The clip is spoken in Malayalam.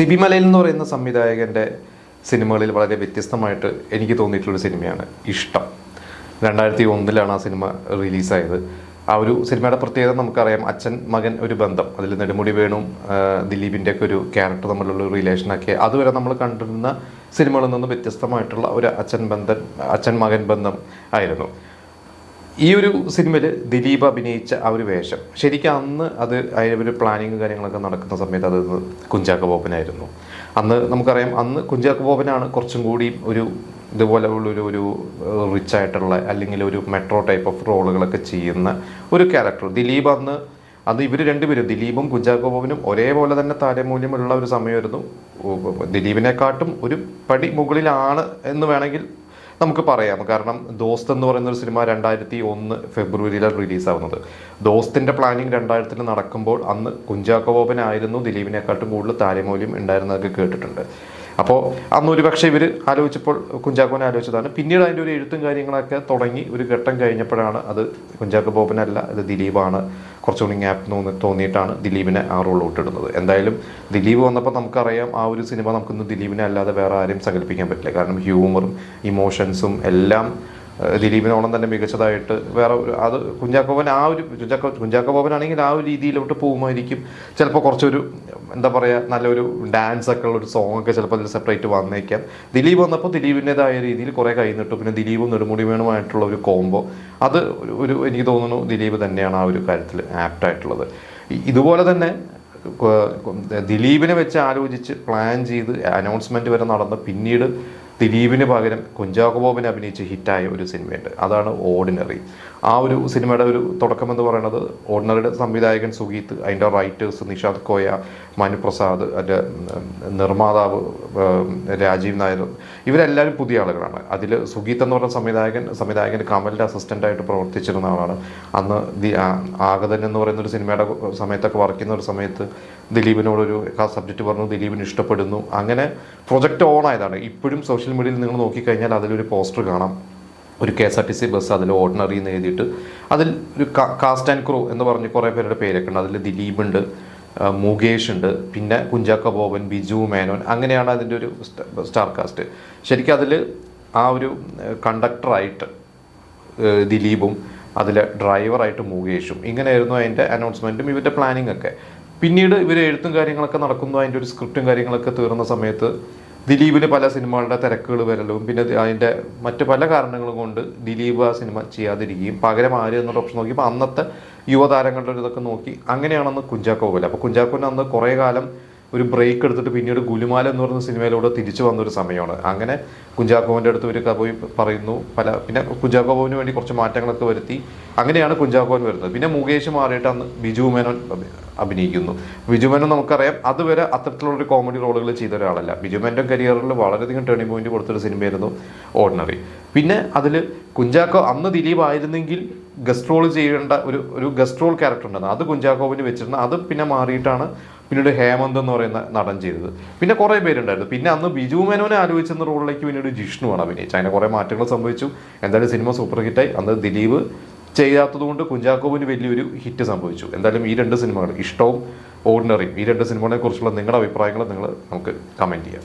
സിബി മലയിൽ എന്ന് പറയുന്ന സംവിധായകന്റെ സിനിമകളിൽ വളരെ വ്യത്യസ്തമായിട്ട് എനിക്ക് തോന്നിയിട്ടുള്ളൊരു സിനിമയാണ് ഇഷ്ടം. രണ്ടായിരത്തി ഒന്നിലാണ് ആ സിനിമ റിലീസായത്. ആ ഒരു സിനിമയുടെ പ്രത്യേകത നമുക്കറിയാം അച്ഛൻ മകൻ ഒരു ബന്ധം. അതിൽ നെടുമുടി വേണു ദിലീപിന്റെ ഒക്കെ ഒരു ക്യാരക്ടർ തമ്മിലുള്ള റിലേഷനൊക്കെ അതുവരെ നമ്മൾ കണ്ടിരുന്ന സിനിമകളിൽ നിന്ന് വ്യത്യസ്തമായിട്ടുള്ള ഒരു അച്ഛൻ ബന്ധൻ അച്ഛൻ മകൻ ബന്ധം ആയിരുന്നു. ഈ ഒരു സിനിമയിൽ ദിലീപ് അഭിനയിച്ച ആ ഒരു വേഷം ശരിക്കും അന്ന് അത് അതിന് ഒരു പ്ലാനിങ് കാര്യങ്ങളൊക്കെ നടക്കുന്ന സമയത്ത് അത് കുഞ്ചാക്ക ബോബനായിരുന്നു. അന്ന് നമുക്കറിയാം അന്ന് കുഞ്ചാക്ക ബോബനാണ് കുറച്ചും കൂടി ഒരു ഇതുപോലെ ഉള്ളൊരു ഒരു റിച്ച് ആയിട്ടുള്ള അല്ലെങ്കിൽ ഒരു മെട്രോ ടൈപ്പ് ഓഫ് റോളുകളൊക്കെ ചെയ്യുന്ന ഒരു ക്യാരക്ടർ ദിലീപ് അന്ന് അത് ഇവർ രണ്ടുപേരും ദിലീപും കുഞ്ചാക്കോ ബോബനും ഒരേപോലെ തന്നെ താരമൂല്യമുള്ള ഒരു സമയമായിരുന്നു. ദിലീപിനെക്കാട്ടും ഒരു പടി മുകളിലാണ് എന്ന് വേണമെങ്കിൽ നമുക്ക് പറയാം. കാരണം ദോസ്ത് എന്ന് പറയുന്ന ഒരു സിനിമ രണ്ടായിരത്തി ഒന്ന് ഫെബ്രുവരിയിലാണ് റിലീസാവുന്നത്. ദോസ്തിന്റെ പ്ലാനിങ് രണ്ടായിരത്തിൽ നടക്കുമ്പോൾ അന്ന് കുഞ്ചാക്കോ ബോബനായിരുന്നു ദിലീപിനെക്കാട്ടും കൂടുതൽ താരമൂല്യം ഉണ്ടായിരുന്നതൊക്കെ കേട്ടിട്ടുണ്ട്. അപ്പോൾ അന്ന് ഒരു പക്ഷേ ഇവർ ആലോചിച്ചപ്പോൾ കുഞ്ചാക്കോനെ ആലോചിച്ചതാണ്. പിന്നീട് അതിന്റെ ഒരു എഴുത്തും കാര്യങ്ങളൊക്കെ തുടങ്ങി ഒരു ഘട്ടം കഴിഞ്ഞപ്പോഴാണ് അത് കുഞ്ചാക്കോ ബോബനല്ല അത് ദിലീപാണ്. കുറച്ചുകൂടി ഗ്യാപ്പ് തോന്നി തോന്നിയിട്ടാണ് ദിലീപിനെ ആ റോൾ ഇട്ടിടുന്നത് എന്തായാലും ദിലീപ് വന്നപ്പോൾ നമുക്കറിയാം ആ ഒരു സിനിമ നമുക്കൊന്ന് ദിലീപിനെ അല്ലാതെ വേറെ ആരെയും സങ്കല്പിക്കാൻ പറ്റില്ല. കാരണം ഹ്യൂമറും ഇമോഷൻസും എല്ലാം ദിലീപിനോളം തന്നെ മികച്ചതായിട്ട് വേറെ അത് കുഞ്ചാക്കോവൻ ആ ഒരു കുഞ്ചാക്കോ കുഞ്ചാക്കോബോബനാണെങ്കിൽ ആ ഒരു രീതിയിലോട്ട് പോകുമായിരിക്കും. ചിലപ്പോൾ കുറച്ചൊരു എന്താ പറയുക നല്ലൊരു ഡാൻസ് ഒക്കെ ഉള്ള ഒരു സോങ് ഒക്കെ ചിലപ്പോൾ അതിൽ സെപ്പറേറ്റ് വന്നേക്കാം. ദിലീപ് വന്നപ്പോൾ ദിലീപിന്റെതായ രീതിയിൽ കുറേ കൈ നിട്ടു പിന്നെ ദിലീപും നെടുമുടി വേണുമായിട്ടുള്ള ഒരു കോംബോ. അത് ഒരു- എനിക്ക് തോന്നുന്നു ദിലീപ് തന്നെയാണ് ആ ഒരു കാര്യത്തിൽ ആപ്റ്റ് ആയിട്ടുള്ളത്. ഇതുപോലെ തന്നെ ദിലീപിനെ വെച്ച് ആലോചിച്ച് പ്ലാൻ ചെയ്ത് അനൗൺസ്മെന്റ് വരെ നടന്ന് പിന്നീട് ദിലീപിന് പകരം കുഞ്ചാക്കോ ബോബിനെ അഭിനയിച്ച് ഹിറ്റായ ഒരു സിനിമയുണ്ട്. അതാണ് ഓർഡിനറി ആ ഒരു സിനിമയുടെ ഒരു തുടക്കം എന്ന് പറയുന്നത് ഓർഡിനറിയുടെ സംവിധായകൻ സുഗീത്ത് അതിന്റെ റൈറ്റേഴ്സ് നിഷാദ് കോയ മനുപ്രസാദ് അതിന്റെ നിർമ്മാതാവ് രാജീവ് നായർ ഇവരെല്ലാവരും പുതിയ ആളുകളാണ്. അതിൽ സുഗീത് എന്ന് പറഞ്ഞ സംവിധായകൻ സംവിധായകൻ കമലിന്റെ അസിസ്റ്റന്റായിട്ട് പ്രവർത്തിച്ചിരുന്ന ആളാണ്. അന്ന് ദി ആഗതൻ എന്ന് പറയുന്ന ഒരു സിനിമയുടെ സമയത്തൊക്കെ വർക്ക് ചെയ്യുന്ന ഒരു സമയത്ത് ദിലീപിനോടൊരു സബ്ജക്റ്റ് പറഞ്ഞു ദിലീപിന് ഇഷ്ടപ്പെടുന്നു. അങ്ങനെ പ്രൊജക്റ്റ് ഓൺ ആയതാണ്. ഇപ്പോഴും സോഷ്യൽ മീഡിയയിൽ നിങ്ങൾ നോക്കിക്കഴിഞ്ഞാൽ അതിലൊരു പോസ്റ്റർ കാണാം. ഒരു K S R T C bus അതിൽ ഓർഡിനറി എന്ന് എഴുതിയിട്ട് അതിൽ ഒരു കാസ്റ്റ് ആൻഡ് ക്രൂ എന്ന് പറഞ്ഞ് കുറേ പേരുടെ പേരൊക്കെ ഉണ്ട്. അതിൽ ദിലീപ് ഉണ്ട് മുകേഷ് ഉണ്ട് പിന്നെ കുഞ്ചാക്ക ബോബൻ ബിജു മേനോൻ അങ്ങനെയാണ് അതിന്റെ ഒരു സ്റ്റാർ കാസ്റ്റ്. ശരിക്കും അതിൽ ആ ഒരു കണ്ടക്ടറായിട്ട് ദിലീപും അതിലെ ഡ്രൈവറായിട്ട് മുകേഷും ഇങ്ങനെയായിരുന്നു അതിന്റെ അനൗൺസ്മെന്റും ഇവരുടെ പ്ലാനിങ് ഒക്കെ പിന്നീട് ഇവർ എഴുത്തും കാര്യങ്ങളൊക്കെ നടക്കുന്നു അതിന്റെ ഒരു സ്ക്രിപ്റ്റും കാര്യങ്ങളൊക്കെ തീർന്ന സമയത്ത് ദിലീപിന് പല സിനിമകളുടെ തിരക്കുകൾ വരലും പിന്നെ അതിന്റെ മറ്റ് പല കാരണങ്ങളും കൊണ്ട് ദിലീപ് ആ സിനിമ ചെയ്യാതിരിക്കുകയും പകരം ആര് എന്നുള്ള ഓപ്ഷൻ നോക്കിയപ്പോൾ അന്നത്തെ യുവതാരങ്ങളുടെ ഒരു ഇതൊക്കെ നോക്കി അങ്ങനെയാണെന്ന് കുഞ്ചാക്കോ പോലെ അപ്പോൾ കുഞ്ചാക്കോന് അന്ന് കുറേ കാലം ഒരു ബ്രേക്ക് എടുത്തിട്ട് പിന്നീട് ഗുലുമാല എന്ന് പറയുന്ന സിനിമയിലൂടെ തിരിച്ചു വന്നൊരു സമയമാണ്. അങ്ങനെ കുഞ്ചാക്കോവിന്റെ അടുത്ത് ഒരു പോയി പറയുന്നു. പല പിന്നെ കുഞ്ചാക്കോവിന് വേണ്ടി കുറച്ച് മാറ്റങ്ങളൊക്കെ വരുത്തി. അങ്ങനെയാണ് കുഞ്ചാക്കോവൻ വരുന്നത്. പിന്നെ മുകേഷ് മാറിയിട്ട് അന്ന് ബിജു മേനോൻ അഭിനയിക്കുന്നു. ബിജു നമുക്കറിയാം അതുവരെ അത്തരത്തിലുള്ള ഒരു കോമഡി റോളുകൾ ചെയ്ത ഒരാളല്ല. ബിജു മേനോൻ കരിയറിൽ വളരെയധികം ടേണിംഗ് പോയിന്റ് കൊടുത്തൊരു സിനിമയായിരുന്നു ഓർഡിനറി പിന്നെ അതിൽ കുഞ്ചാക്കോ അന്ന് ദിലീപ് ആയിരുന്നെങ്കിൽ ഗസ്റ്റ് റോൾ ചെയ്യേണ്ട ഒരു ഒരു ഗസ്റ്റ് റോൾ ക്യാരക്ടർ ഉണ്ടായിരുന്നു. അത് കുഞ്ചാക്കോവിന് വെച്ചിരുന്നു അത് പിന്നെ മാറിയിട്ടാണ് പിന്നീട് ഹേമന്ത് എന്ന് പറയുന്ന നടൻ ചെയ്തത്. പിന്നെ കുറേ പേരുണ്ടായിരുന്നു. പിന്നെ അന്ന് ബിജു മേനോനെ ആലോചിച്ചെന്ന റോളിലേക്ക് പിന്നീട് ആണ് അഭിനയിച്ചത്. അതിന് കുറേ മാറ്റങ്ങൾ സംഭവിച്ചു. എന്തായാലും സിനിമ സൂപ്പർ ഹിറ്റായി അന്ന് ദിലീപ് ചെയ്യാത്തതുകൊണ്ട് കുഞ്ചാക്കോവിന് വലിയൊരു ഹിറ്റ് സംഭവിച്ചു. എന്തായാലും ഈ രണ്ട് സിനിമകൾ ഇഷ്ടവും ഓർഡിനറിയും ഈ രണ്ട് സിനിമകളെ കുറിച്ചുള്ള നിങ്ങളുടെ അഭിപ്രായങ്ങൾ നിങ്ങൾ നമുക്ക് കമന്റ് ചെയ്യാം.